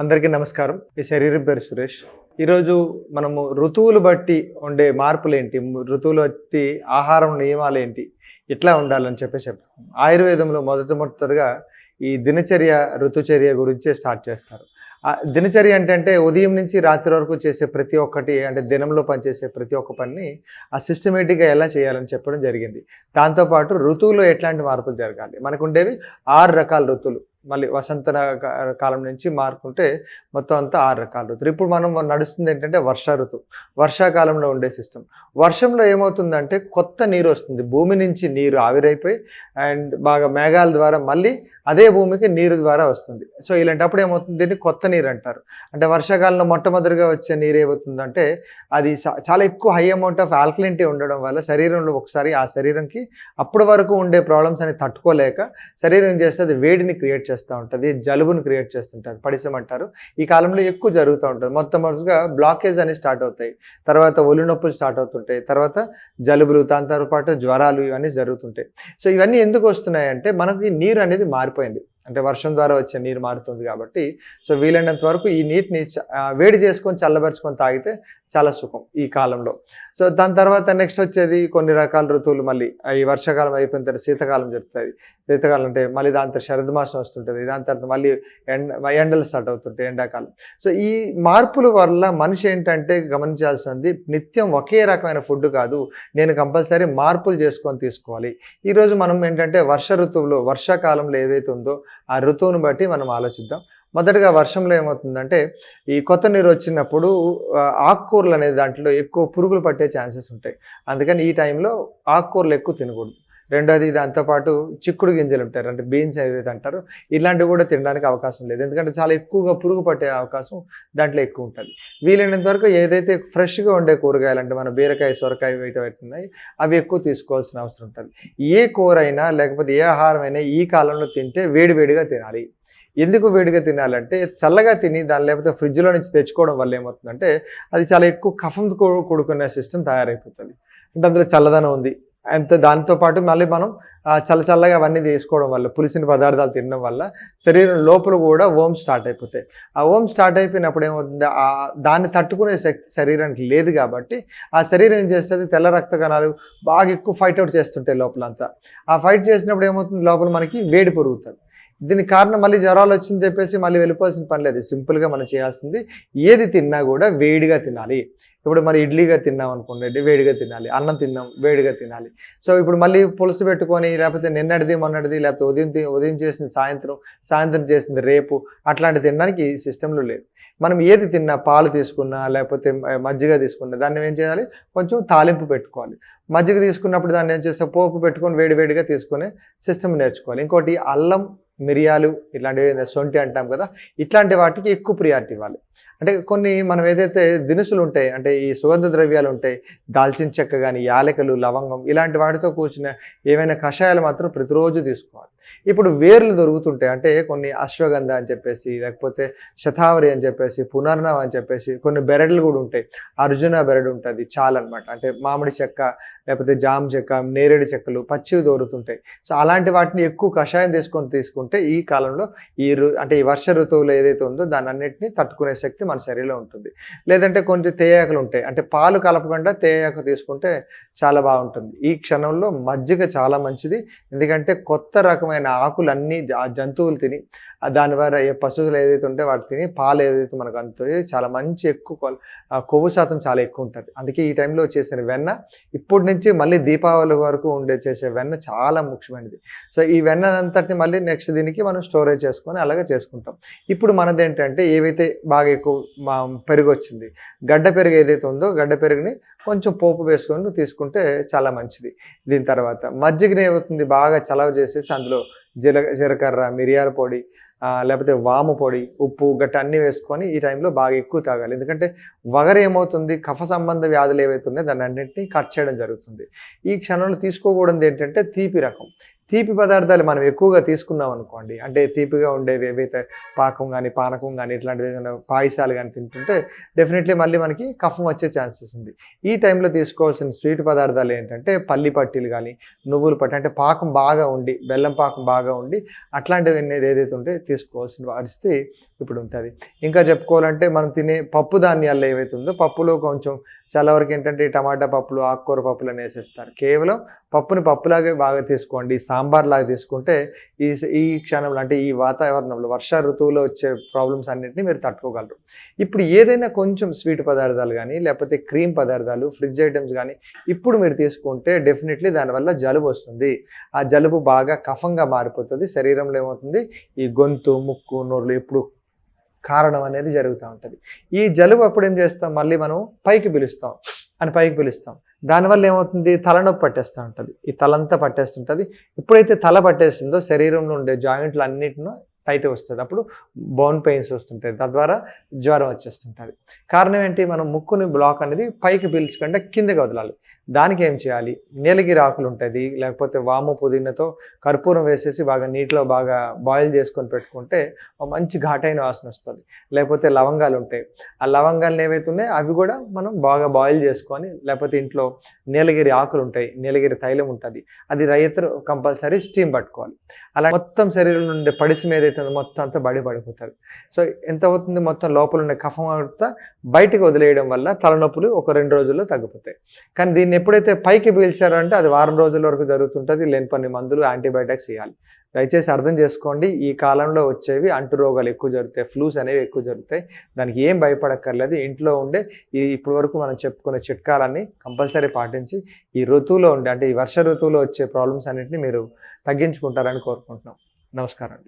అందరికీ నమస్కారం. ఈ శరీరం పేరు సురేష్. ఈరోజు మనము ఋతువులు బట్టి ఉండే మార్పులు ఏంటి ఋతువులు బట్టి ఆహారం నియమాలు ఏంటి ఎట్లా ఉండాలని చెప్పేసి చెప్తాం. ఆయుర్వేదంలో మొదటి మొదటిగా ఈ దినచర్య ఋతుచర్య గురించే స్టార్ట్ చేస్తారు. ఆ దినచర్య అంటే అంటే ఉదయం నుంచి రాత్రి వరకు చేసే ప్రతి ఒక్కటి అంటే దినంలో పనిచేసే ప్రతి ఒక్క పనిని ఆ సిస్టమేటిక్గా ఎలా చేయాలని చెప్పడం జరిగింది. దాంతోపాటు ఋతువులో ఎట్లాంటి మార్పులు జరగాలి? మనకు ఉండేవి ఆరు రకాల ఋతువులు. మళ్ళీ వసంత కాలం నుంచి మార్పుంటే మొత్తం అంతా ఆరు రకాల ఋతువులు. ఇప్పుడు మనం నడుస్తుంది ఏంటంటే వర్ష ఋతువు. వర్షాకాలంలో ఉండే సిస్టమ్ వర్షంలో ఏమవుతుందంటే కొత్త నీరు వస్తుంది. భూమి నుంచి నీరు ఆవిరైపోయి అండ్ బాగా మేఘాల ద్వారా మళ్ళీ అదే భూమికి నీరు ద్వారా వస్తుంది. సో ఇలాంటప్పుడు ఏమవుతుంది? దీన్ని కొత్త నీరు అంటారు. అంటే వర్షాకాలంలో మొట్టమొదటిగా వచ్చే నీరు ఏమవుతుందంటే అది చాలా ఎక్కువ హై అమౌంట్ ఆఫ్ ఆల్కలినిటీ ఉండడం వల్ల శరీరంలో ఒకసారి ఆ శరీరంకి అప్పటి వరకు ఉండే ప్రాబ్లమ్స్ అని తట్టుకోలేక శరీరం చేస్తే అది వేడిని క్రియేట్ చేస్తూ ఉంటుంది జలుబును క్రియేట్ చేస్తుంటారు పడిసం అంటారు ఈ కాలంలో ఎక్కువ జరుగుతూ ఉంటుంది. మొట్టమొదటిగా బ్లాకేజ్ అనేవి స్టార్ట్ అవుతాయి. తర్వాత ఒళ్ళు నొప్పులు స్టార్ట్ అవుతుంటాయి. తర్వాత జలుబులు దాంతో పాటు జ్వరాలు ఇవన్నీ జరుగుతుంటాయి. సో ఇవన్నీ ఎందుకు వస్తున్నాయి అంటే మనకి నీరు అనేది మారిపోయింది. అంటే వర్షం ద్వారా వచ్చే నీరు మారుతుంది కాబట్టి సో వీలైనంత వరకు ఈ నీటిని వేడి చేసుకొని చల్లబరుచుకొని తాగితే చాలా సుఖం ఈ కాలంలో. సో దాని తర్వాత నెక్స్ట్ వచ్చేది కొన్ని రకాల ఋతువులు మళ్ళీ. ఈ వర్షాకాలం అయిపోయిన తర్వాత శీతకాలం జరుగుతుంది శీతకాలం అంటే మళ్ళీ దాని తర్వాత శరద్ మాసం వస్తుంటుంది. దాని తర్వాత మళ్ళీ ఎండ ఎండలు స్టార్ట్ అవుతుంటాయి ఎండాకాలం. సో ఈ మార్పుల వల్ల మనిషి ఏంటంటే గమనించాల్సింది నిత్యం ఒకే రకమైన ఫుడ్ కాదు. నేను కంపల్సరీ మార్పులు చేసుకొని తీసుకోవాలి. ఈరోజు మనం ఏంటంటే వర్ష ఋతువులో వర్షాకాలంలో ఏదైతే ఉందో ఆ ఋతువును బట్టి మనం ఆలోచిద్దాం. మొదటగా వర్షంలో ఏమవుతుందంటే ఈ కొత్త నీరు వచ్చినప్పుడు ఆకుకూరలు అనే దాంట్లో ఎక్కువ పురుగులు పట్టే ఛాన్సెస్ ఉంటాయి. అందుకని ఈ టైంలో ఆకుకూరలు ఎక్కువ తినకూడదు. రెండోది దాంతోపాటు చిక్కుడు గింజలు ఉంటారు అంటే బీన్స్ అవి అంటారు ఇలాంటివి కూడా తినడానికి అవకాశం లేదు. ఎందుకంటే చాలా ఎక్కువగా పురుగు పట్టే అవకాశం దాంట్లో ఎక్కువ ఉంటుంది. వీలైనంత వరకు ఏదైతే ఫ్రెష్గా ఉండే కూరగాయలు అంటే మన బీరకాయ సొరకాయ వీటి ఉన్నాయి అవి ఎక్కువ తీసుకోవాల్సిన అవసరం ఉంటుంది. ఏ కూర అయినా లేకపోతే ఏ ఆహారం అయినా ఈ కాలంలో తింటే వేడివేడిగా తినాలి. ఎందుకు వేడిగా తినాలంటే చల్లగా తిని దాని లేకపోతే ఫ్రిడ్జ్లో నుంచి తెచ్చుకోవడం వల్ల ఏమవుతుందంటే అది చాలా ఎక్కువ కఫంతో కూ- కూడుకునే సిస్టమ్ తయారైపోతుంది. అంటే అందులో చల్లదనం ఉంది అంత దాంతో పాటు మళ్ళీ మనం చల్ల చల్లగా అవన్నీ తీసుకోవడం వల్ల పులిసిన పదార్థాలు తినడం వల్ల శరీరం లోపల కూడా ఓమ్ స్టార్ట్ అయిపోతాయి. ఆ ఓమ్ స్టార్ట్ అయిపోయినప్పుడు ఏమవుతుంది? ఆ దాన్ని తట్టుకునే శక్తి శరీరానికి లేదు కాబట్టి ఆ శరీరం ఏం చేస్తుంది? తెల్ల రక్త కణాలు బాగా ఎక్కువ ఫైట్ అవుట్ చేస్తుంటాయి లోపలంతా. ఆ ఫైట్ చేసినప్పుడు ఏమవుతుంది? లోపల మనకి వేడి పెరుగుతుంది. దీనికి కారణం మళ్ళీ జ్వరాలు వచ్చింది చెప్పేసి మళ్ళీ వెళ్ళిపోవాల్సిన పని లేదు. సింపుల్గా మనం చేయాల్సింది ఏది తిన్నా కూడా వేడిగా తినాలి. ఇప్పుడు మరి ఇడ్లీగా తిన్నాం అనుకోండి వేడిగా తినాలి. అన్నం తిన్నాం వేడిగా తినాలి. సో ఇప్పుడు మళ్ళీ పులుసు పెట్టుకొని లేకపోతే నిన్నటిది మొన్నటిది లేకపోతే ఉదయం ఉదయం చేసింది సాయంత్రం సాయంత్రం చేసింది రేపు అట్లాంటి తినడానికి ఈ సిస్టంలో లేదు. మనం ఏది తిన్నా పాలు తీసుకున్నా లేకపోతే మజ్జిగ తీసుకున్నా దాన్ని ఏం చేయాలి? కొంచెం తాలింపు పెట్టుకోవాలి. మజ్జిగ తీసుకున్నప్పుడు దాన్ని ఏం చేస్తే పోపు పెట్టుకొని వేడి వేడిగా తీసుకునే సిస్టమ్ నేర్చుకోవాలి. ఇంకోటి అల్లం మిరియాలు ఇట్లాంటివి సొంటి అంటాం కదా ఇట్లాంటి వాటికి ఎక్కువ ప్రియారిటీ ఇవ్వాలి. అంటే కొన్ని మనం ఏదైతే దినుసులు ఉంటాయి అంటే ఈ సుగంధ ద్రవ్యాలు ఉంటాయి దాల్చిన చెక్క కానీ యాలకులు లవంగం ఇలాంటి వాటితో కూర్చున్న ఏవైనా కషాయాలు మాత్రం ప్రతిరోజు తీసుకోవాలి. ఇప్పుడు వేర్లు దొరుకుతుంటాయి. అంటే కొన్ని అశ్వగంధ అని చెప్పేసి లేకపోతే శతావరి అని చెప్పేసి పునర్నవ అని చెప్పేసి కొన్ని బెరడులు కూడా ఉంటాయి. అర్జున బెరడు ఉంటుంది చాలా అనమాట అంటే మామిడి చెక్క లేకపోతే జామ చెక్క నేరేడు చెక్కలు పచ్చివి దొరుకుతుంటాయి. సో అలాంటి వాటిని ఎక్కువ కషాయం తీసుకొని తీసుకుంటే ఈ కాలంలో ఈ అంటే ఈ వర్ష ఋతువులో ఏదైతే ఉందో దాని అన్నింటినీ తట్టుకునే శక్తి మన శరీరంలో ఉంటుంది. లేదంటే కొన్ని తేయాకులు ఉంటాయి. అంటే పాలు కలపకుండా తేయాకు తీసుకుంటే చాలా బాగుంటుంది. ఈ క్షణంలో మజ్జిగ చాలా మంచిది. ఎందుకంటే కొత్త రకమైన ఆకులన్నీ ఆ జంతువులు తిని దాని ద్వారా ఏ పశువులు ఏదైతే ఉంటే వాటి తిని పాలు ఏదైతే మనకు అందుతుంది చాలా మంచి ఎక్కువ కొవ్వు శాతం చాలా ఎక్కువ ఉంటుంది. అందుకే ఈ టైంలో చేసిన వెన్న ఇప్పటి నుంచి మళ్ళీ దీపావళి వరకు ఉండే చేసే వెన్న చాలా ముఖ్యమైనది. సో ఈ వెన్న అంతటిని మళ్ళీ నెక్స్ట్ దీనికి మనం స్టోరేజ్ చేసుకొని అలాగే చేసుకుంటాం. ఇప్పుడు మనది ఏంటంటే ఏవైతే బాగా ఎక్కువ మా పెరుగు వచ్చింది గడ్డ పెరుగు ఏదైతే ఉందో గడ్డ పెరుగుని కొంచెం పోపు వేసుకొని తీసుకుంటే చాలా మంచిది. దీని తర్వాత మజ్జిగని ఏమవుతుంది? బాగా చలవ చేసేసి అందులో జీల జీలకర్ర మిరియాల పొడి లేకపోతే వాము పొడి ఉప్పు గట్ట అన్నీ వేసుకొని ఈ టైంలో బాగా ఎక్కువ తాగాలి. ఎందుకంటే వగర ఏమవుతుంది? కఫ సంబంధ వ్యాధులు ఏవైతే ఉన్నాయో దాన్ని అన్నింటినీ కట్ చేయడం జరుగుతుంది. ఈ క్షణంలో తీసుకోకూడదు ఏంటంటే తీపి రకం. తీపి పదార్థాలు మనం ఎక్కువగా తీసుకున్నాం అనుకోండి అంటే తీపిగా ఉండేవి ఏవైతే పాకం కానీ పానకం కానీ ఇట్లాంటివి ఏదైనా పాయసాలు కానీ తింటుంటే డెఫినెట్లీ మళ్ళీ మనకి కఫం వచ్చే ఛాన్సెస్ ఉంది. ఈ టైంలో తీసుకోవాల్సిన స్వీట్ పదార్థాలు ఏంటంటే పల్లి పట్టీలు కానీ నువ్వులు పట్టి అంటే పాకం బాగా ఉండి బెల్లం పాకం బాగా ఉండి అట్లాంటివి అనేది ఏదైతే ఉంటే తీసుకోవాల్సిన పరిస్థితి ఇప్పుడు ఉంటుంది. ఇంకా చెప్పుకోవాలంటే మనం తినే పప్పు ధాన్యాల్లో ఏవైతే ఉందో పప్పులో కొంచెం చాలా వరకు ఏంటంటే టమాటా పప్పులు ఆకుకూర పప్పులు అని కేవలం పప్పుని పప్పులాగే బాగా తీసుకోండి. సాంబార్ లాగా తీసుకుంటే ఈ ఈ క్షణంలో అంటే ఈ వాతావరణంలో వర్ష ఋతువులో వచ్చే ప్రాబ్లమ్స్ అన్నింటినీ మీరు తట్టుకోగలరు. ఇప్పుడు ఏదైనా కొంచెం స్వీట్ పదార్థాలు కానీ లేకపోతే క్రీమ్ పదార్థాలు ఫ్రిడ్జ్ ఐటమ్స్ కానీ ఇప్పుడు మీరు తీసుకుంటే డెఫినెట్లీ దానివల్ల జలుబు వస్తుంది. ఆ జలుబు బాగా కఫంగా మారిపోతుంది శరీరంలో ఏమవుతుంది? ఈ గొంతు ముక్కు నోరులు ఎప్పుడు కారణం అనేది జరుగుతూ ఉంటుంది. ఈ జలుబు అప్పుడు ఏం చేస్తాం? మళ్ళీ మనం పైకి పిలుస్తాం. అని పైకి పిలుస్తాం. దానివల్ల ఏమవుతుంది? తలనొప్పి పట్టేస్తూ ఉంటుంది. ఈ తలంతా పట్టేస్తుంటుంది. ఎప్పుడైతే తల పట్టేస్తుందో శరీరంలో ఉండే జాయింట్లు అన్నిటినో టైట్ వస్తుంది. అప్పుడు బోన్ పెయిన్స్ వస్తుంటాయి. తద్వారా జ్వరం వచ్చేస్తుంటుంది. కారణం ఏంటి? మనం ముక్కుని బ్లాక్ అనేది పైకి పీల్చకుండా కిందకి వదలాలి. దానికి ఏం చేయాలి? నీలగిరి ఆకులు ఉంటుంది. లేకపోతే వాము పుదీనతో కర్పూరం వేసేసి బాగా నీటిలో బాగా బాయిల్ చేసుకొని పెట్టుకుంటే ఒక మంచి ఘాటైన వాసన వస్తుంది. లేకపోతే లవంగాలు ఉంటాయి. ఆ లవంగాలు ఏవైతే ఉన్నాయో అవి కూడా మనం బాగా బాయిల్ చేసుకొని లేకపోతే ఇంట్లో నీలగిరి ఆకులు ఉంటాయి. నీలగిరి తైలం ఉంటుంది. అది రైతు కంపల్సరీ స్టీమ్ పట్టుకోవాలి. అలా మొత్తం శరీరం నుండి పడిసి మీద ఏదైతే మొత్తం అంతా బడి పడిపోతారు. సో ఎంత అవుతుంది? మొత్తం లోపల ఉండే కఫం అంతా బయటికి వదిలేయడం వల్ల తలనొప్పులు ఒక రెండు రోజుల్లో తగ్గిపోతాయి. కానీ దీన్ని ఎప్పుడైతే పైకి పీల్చారో అంటే అది వారం రోజుల వరకు జరుగుతుంటుంది. లేని పని మందులు యాంటీబయాటిక్స్ ఇవ్వాలి దయచేసి అర్థం చేసుకోండి ఈ కాలంలో వచ్చేవి అంటు రోగాలు ఎక్కువ జరుగుతాయి ఫ్లూస్ అనేవి ఎక్కువ జరుగుతాయి. దానికి ఏం భయపడక్కర్లేదు. ఇంట్లో ఉండే ఈ ఇప్పటి వరకు మనం చెప్పుకునే చిట్కాలన్నీ కంపల్సరీ పాటించి ఈ ఋతువులో ఉండే అంటే ఈ వర్ష ఋతువులో వచ్చే ప్రాబ్లమ్స్ అన్నింటినీ మీరు తగ్గించుకుంటారని కోరుకుంటున్నాం. నమస్కారం అండి.